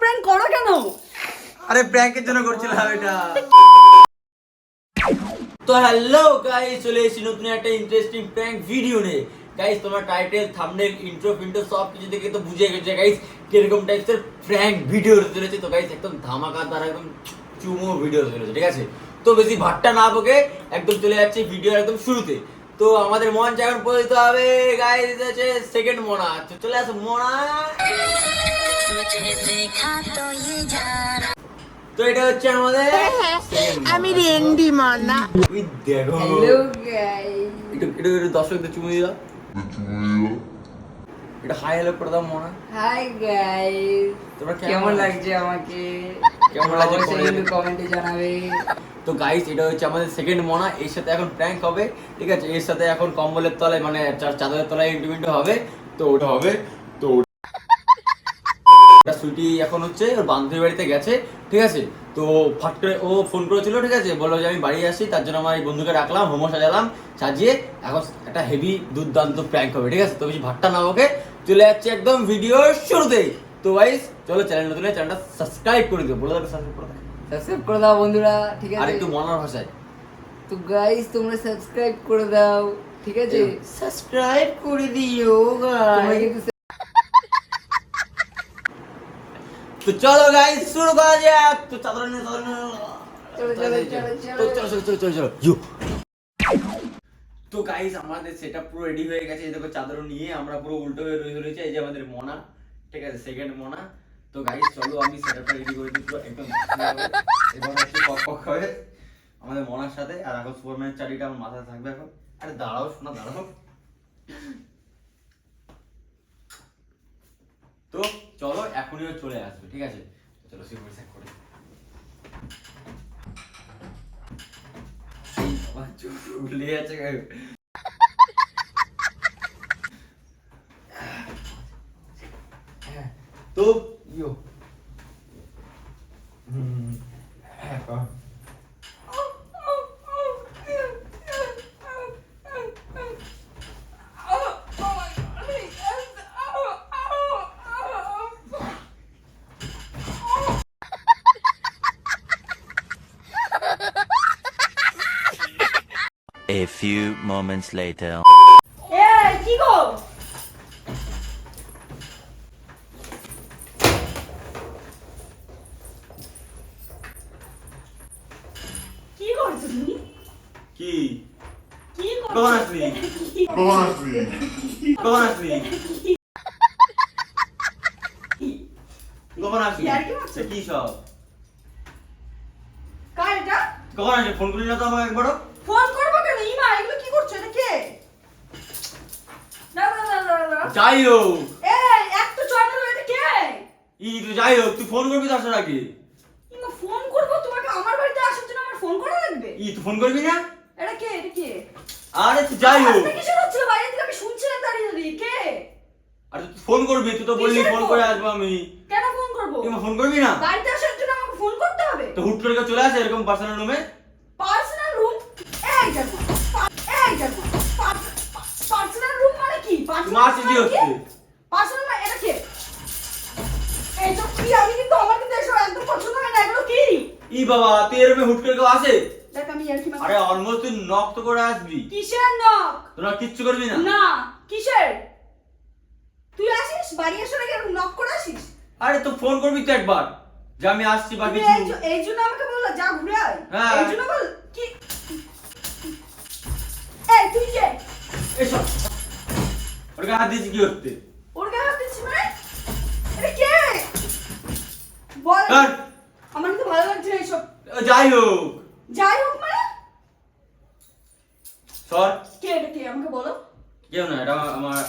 Prank করো কেন? আরে প্র্যাঙ্কের জন্য করছিলাম এটা। তো হ্যালো গাইস চলে এসেছি নতুন একটা ইন্টারেস্টিং প্র্যাঙ্ক ভিডিও নিয়ে। গাইস তোমার টাইটেল থাম্বনেল ইন্ট্রো ফিন্ট্রো সব কিছু দেখে তো বুঝে গেছে গাইস কীরকম টাইপের প্র্যাঙ্ক ভিডিও চলেছে। তো গাইস একদম ধামাকাদার একদম চুমো ভিডিও চলেছে ঠিক আছে? তো বেশি ভাট্টা না বকে একদম চলে যাচ্ছে ভিডিও একদম শুরুতে। তো আমাদের মঞ্চ এখন পরিচিত হবে গাইস আছে সেকেন্ড মোনা। তো চলে আসো মোনা। তো এটা হচ্ছে আমাদের। আমি রেন্ডি মোনা। উই দেখো হ্যালো গাইস একটু একটু দর্শকদের চুমু দিও। এটা হাই হ্যালো করে দাও মনে। হাই গাইস তোমরা কেমন লাগছে আমাকে? কেমন লাগছে কমেন্টে জানাবে। তো গাইস এটা হচ্ছে আমাদের সেকেন্ড মনা এর সাথে এখন প্র্যাঙ্ক হবে ঠিক আছে? এর সাথে এখন কম্বলের তলায় মানে চাদরের তলায় ইন্টিমেন্ট হবে তো ওটা হবে তো ওটা সুইটি এখন হচ্ছে ওর বান্ধবীর বাড়িতে গেছে ঠিক আছে? তো ফট করে ও ফোন করেছিল ঠিক আছে? বলল যে আমি বাড়ি আসি তার জন্য আমার এই বন্ধুকে রাখলাম হোমো সাজালাম সাজিয়ে এখন একটা হেভি দুর্দান্ত প্র্যাঙ্ক হবে ঠিক আছে? তো বেশি ভাট্টা না ওকে চলে যাচ্ছে একদম ভিডিও শুরুতেই। তো গাইস চলো চ্যানেল নতুন চ্যানেলটা সাবস্ক্রাইব করে দিও বলে দাও সাবস্ক্রাইব করে দাও। সাবস্ক্রাইব করে দাও বন্ধুরা ঠিক আর আছে? একটু মনার ভাষায়। তো গাইস তোমরা সাবস্ক্রাইব করে দাও ঠিক আছে? সাবস্ক্রাইব করে দিও তোমরা কিন্তু তো চলো গাইস শুরু করা যাক। তো চাদর নিয়ে চাদর নিয়ে। চলো, চলো, চলো, তো চলো। চলো চলো চলো চলো। ইউ। তো গাইস আমাদের সেটআপ পুরো রেডি হয়ে গেছে। দেখো চাদর নিয়ে আমরা পুরো উল্টো হয়ে রয়ে রয়েছে। এই যে আমাদের মোনা, ঠিক আছে সেকেন্ড মোনা। তো গাইস চলো আমি সেটআপটা রেডি করে দিই পুরো একদম এবার হচ্ছে পক পক হবে আমাদের মোনার সাথে। আর এখন সুপারম্যান চারিটা আমার মাথায় থাকবে এখন। আরে দাঁড়াও শোনা দাঁড়াও। তো চলো, এখনই চলে আসবে, ঠিক আছে? চলো সেট করি। এই বাবা, চোখ উঠলে যাচ্ছে গায়ে। তো ইয়ো হুম, হ্যাঁ, কর। A few moments later. এই কি গো? কি করছ তুমি? কি? কি করছ? কখন আসলি? কখন আসলি? কখন আসলি? ইয়ার্কি মারছো? কি সব? কার এটা? কখন আসলি? ফোন করলি না তো আমাকে একবারও? ফোন করব কেন ইমা এগুলো কি করছ এটা কে না না না না না যাই হোক এই এটা কে ই তুই যাই হোক তুই ফোন করবি আসার আগে ইমা ফোন করব? তোমাকে আমার বাড়িতে আসার জন্য আমার ফোন করা লাগবে? ই তুই ফোন করবি না? এটা কে এটা কে? আরে তুই যাই হোক কিসের হচ্ছিল? বাইরে থেকে আমি শুনছিলাম দাঁড়িয়ে দাঁড়িয়ে। কে? আরে তুই ফোন করবি তুই তো বললি ফোন? করে আসব আমি। কেন ফোন করব? তুই ফোন করবি না? বাড়িতে আসার জন্য আমাকে ফোন করতে হবে? তো হুট করে চলে আসে এরকম পার্সোনাল রুমে পার্সোনাল রুম এই দেখো এই দেখো কি? মাছ হচ্ছে? এটা কে? এই তো কি? আমি কিন্তু আমার কিন্তু এসব একদম পছন্দ হয় না এগুলো কি? ই বাবা তুই এরকম হুট করে কেউ আসে? দেখ আমি আর কি আরে অলমোস্ট তুই নক তো করে আসবি। কিসের নক তোরা কিচ্ছু করবি না। না কিসের? তুই আসিস? বাড়ি আসার আগে নক করে আসিস? আরে তো ফোন করবি তো একবার। যে আমি আসছি বা কিছু। এই জন্য আমাকে বলল যা ঘুরে আয়। হ্যাঁ। এই জন্য বল কি এই তুই এসব গায়ে হাত দিয়েছি কি করতে? ওর গায়ে হাত দিচ্ছিস মানে? এটা কে? বল। আমার তো ভালো লাগছে না এইসব। যাই হোক। যাই হোক মানে? সর। কে এটা কে? আমাকে বলো। কেউ না এটা আমার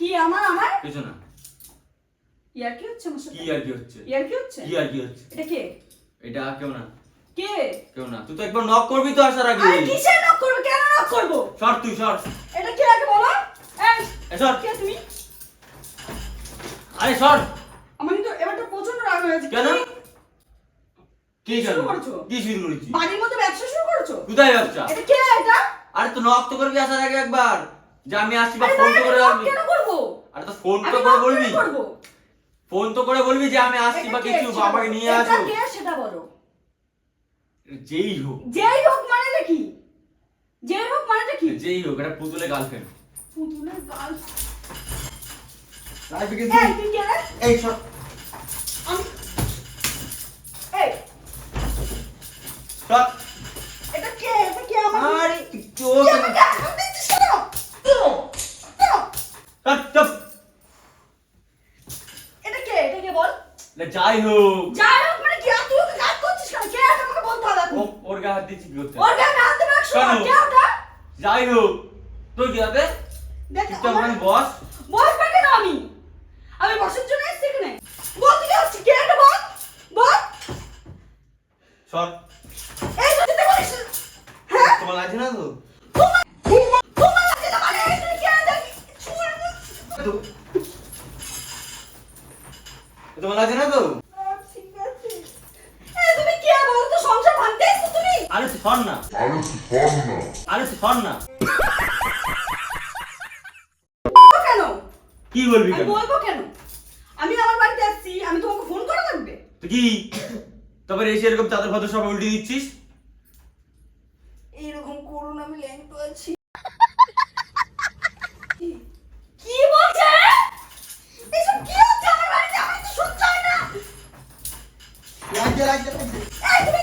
কি আমার আমার? কিছু না। ইয়ার কি হচ্ছে আমার কি হচ্ছে? ইয়ার কি হচ্ছে? কি আর কি হচ্ছে? এটা কে? এটা কেউ না। কে? কেউ না। তুই তো একবার নক করবি তো আসার আগে আরে নক করব? কেন নক করব? সর তুই সর। এটা কে আগে বলো? এই এ সর। কে তুমি? আরে সর। আমার কিন্তু এবারটা প্রচণ্ড রাগ হয়েছে কেন? কি কি শুরু কেন? কি শুরু করেছি? বাড়ির মধ্যে ব্যবসা শুরু করেছ? কোথায় ব্যবসা? এটা কে এটা? আরে তো নক তো করবি আসার আগে একবার। যে আমি আসছি বা ফোন তো আমি করে আসবি কেন করব? আরে তো ফোন তো করে বলবি। ফোন তো করে বলবি যে আমি আসছি বা? কিছু বাবাকে। নিয়ে এটা কে সেটা বলো? যেই হোক। যেই হোক মানেটা কি? যেই হোক মানেটা কি? যেই হোক এটা পুতুলে গার্লফ্রেন্ড পুতুলের গাল এই তুই কে? এই সব আমি এই সব এটা কে এটা কে আমার আরে চোখ আমাকে আঘাত দিচ্ছিস কেন? এটা কে এটা কে বল যাই হোক যাই হোক মানে কি তুই ওকে কাজ করছিস কেন কে এটা আমাকে বলতে হবে ওর গায়ে হাত দিচ্ছি কি করতে ওর গায়ে হাত দেবে। কেন? যাই হোক তুই কি হবে দেখ আমার- মানে বস বসবে কেন আমি? আমি বসার জন্য এসেছি এখানে। বলতে কি হচ্ছে কে এটা বল? বল। সর। এই তো দিতে বলিস। হ্যাঁ? তোমার লাগছে না তো? তোমার না তো লাগছে না ভাঙতে এসেছ তুমি? আরে সর না। আরে সর না বলব কেন কি বলবি আমি কেন? বলব কেন? আমি আমার বাড়িতে আসছি আমি তোমাকে ফোন করে লাগবে তো কি? তারপরে এসে এরকম চাদর ফাদর সব উল্টে দিচ্ছিস? এরকম করুন আমি ল্যাংটো আছি কি বলছে এসব কি হচ্ছে আমার বাড়িতে আমার তো সহ্য হয় না লাগছে লাগছে লাগছে এই তুমি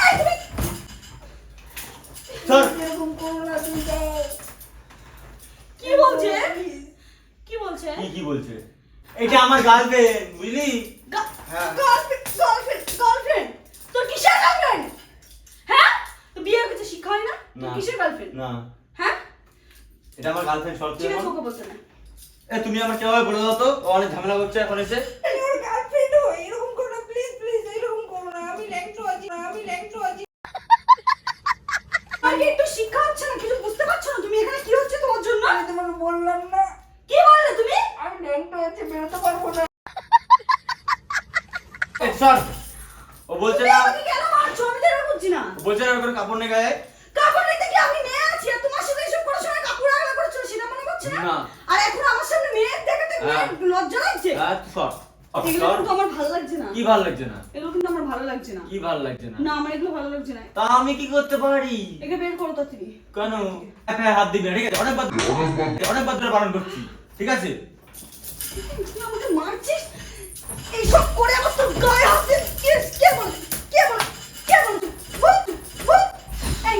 এই তুমি সর এরকম করো না তুমি কি বলছে কি বলছে। এটা আমার গার্লফ্রেন্ড বুঝলি? হ্যাঁ। গার্লফ্রেন্ড গার্লফ্রেন্ড গার্লফ্রেন্ড তোর কিসের গার্লফ্রেন্ড হ্যাঁ? তো বিয়ের কিছু শিক্ষা হয় না? তোর কিসের গার্লফ্রেন্ড না। হ্যাঁ? এটা আমার গার্লফ্রেন্ড শর্ট ঠিক আছে ওকে বলছে না। এ তুমি আমার কেমন বলে দাও তো অনেক ঝামেলা করছে এখন এসে আমি ওর গার্লফ্রেন্ড হই এরকম করো না প্লিজ প্লিজ এরকম করো না আমি ল্যাংটো আছি না আমি ল্যাংটো আছি আগে একটু শিক্ষা হচ্ছে না কিছু বুঝতে পারছ না তুমি এখানে কি হচ্ছে তোমার জন্য আমি তোমাকে বললাম না কি বললে তুমি আমি ল্যাংটো আছি বেরোতে পারব না এ, সর। ও বলছে না আমাকে কেন মারছো? আমি তো এরকম করছি না। বলছে না ওর কাপড় নেই গায়ে কাপড় নিতে কি আমি মেয়ে আছি? আর তোমার সাথে এসব করার সময় কাপড় আগলা করেছিল সেটা মনে করছে না? না। আর এখন আমার সামনে মেয়ে দেখাতে। লজ্জা লাগছে? সর। সর, এগুলো সর। কিন্তু আমার ভালো লাগছে না। কি ভালো লাগছে না? এগুলো কিন্তু আমার ভালো লাগছে না। কি ভালো লাগছে না? না আমার এগুলো ভালো লাগছে না। তা আমি কি করতে পারি? একে বের করো তাড়াতাড়ি। কেন? হ্যাঁ হাত দিবি ঠিক আছে? অনেক বার অনেক বার ধরে বারণ করছি ঠিক আছে? আমাকে মারছিস? এইসব করে আমার তোর গায়ে হাত দিয়ে কে কে বল কে বল কে বল তুই? বল তুই, বল এই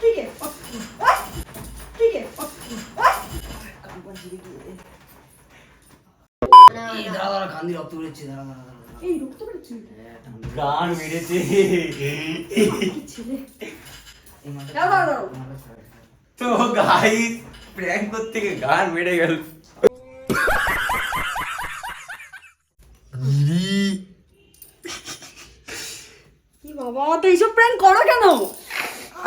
ঠিক আছে ঠিক আছে ওই কাম করে দিবি কি এই দাঁড়া দাঁড়া কান্দি রক্ত বেরোচ্ছে দাঁড়া দাঁড়া দাঁড়া দাঁড়া। এই রক্ত বেরোচ্ছে গান মেরেছে ছেলে। তো গাইস প্র্যাঙ্ক করতে গান মেরে গেল। কি বাবা তো এইসব প্র্যাঙ্ক করো কেন?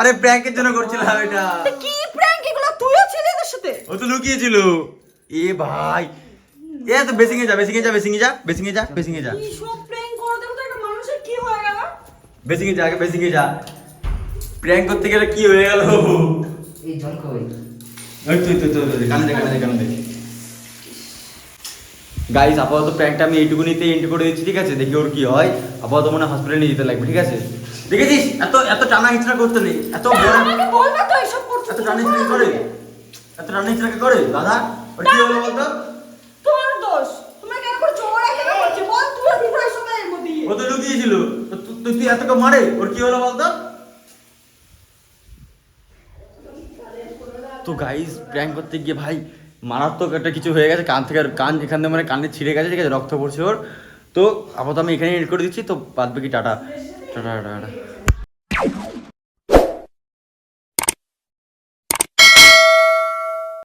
আরে প্র্যাঙ্কের জন্য করছিলাম এটা। কি প্র্যাঙ্ক এগুলো তুইও ছিলি এদের সাথে? ও তো লুকিয়েছিল। এ ভাই। এ তো বেসিংয়ে যা বেসিংয়ে যা বেসিংয়ে যা বেসিংয়ে যা বেসিংয়ে যা। কি সব প্র্যাঙ্ক করো দেখো তো একটা মানুষের কি হয়ে গেল। বেসিংয়ে যা আগে বেসিংয়ে যা। প্র্যাঙ্ক করতে গেলে কি হয়ে গেল? এই জল খাওয়াই ওই তুই তুই তুই, কানে দে কানে দে কানে দে। গাইস আপাতত প্র্যাঙ্কটা আমি এইটুকুনিতে এন্ড করে দিচ্ছি ঠিক আছে? দেখি ওর কি হয়। আপাতত মনে হসপিটালে নিয়ে যেতে লাগবে ঠিক আছে? দেখেছিস? এত এত টানা হিচড়া করতে নেই। এত এত টানা হিচড়া করে। এত টানা হিচড়া করে? দাদা ওর কি হলো বলতো? তোমার দোষ। তোমরা কেন করে চোর একটা করছে? বল এর মধ্যে ও তো লুকিয়েছিল। তুই তুই এতকে মারে? ওর কি হলো বলতো? তো গাইস প্র্যাঙ্ক করতে গিয়ে ভাই মারাত্মক একটা কিছু হয়ে গেছে কান থেকে কান এখান থেকে মানে কানে ছিঁড়ে গেছে ঠিক আছে রক্ত পড়ছে ওর। তো আপাতত আমি এখানেই এড করে দিচ্ছি তো বাদ বাকি টাটা টাটা টাটা।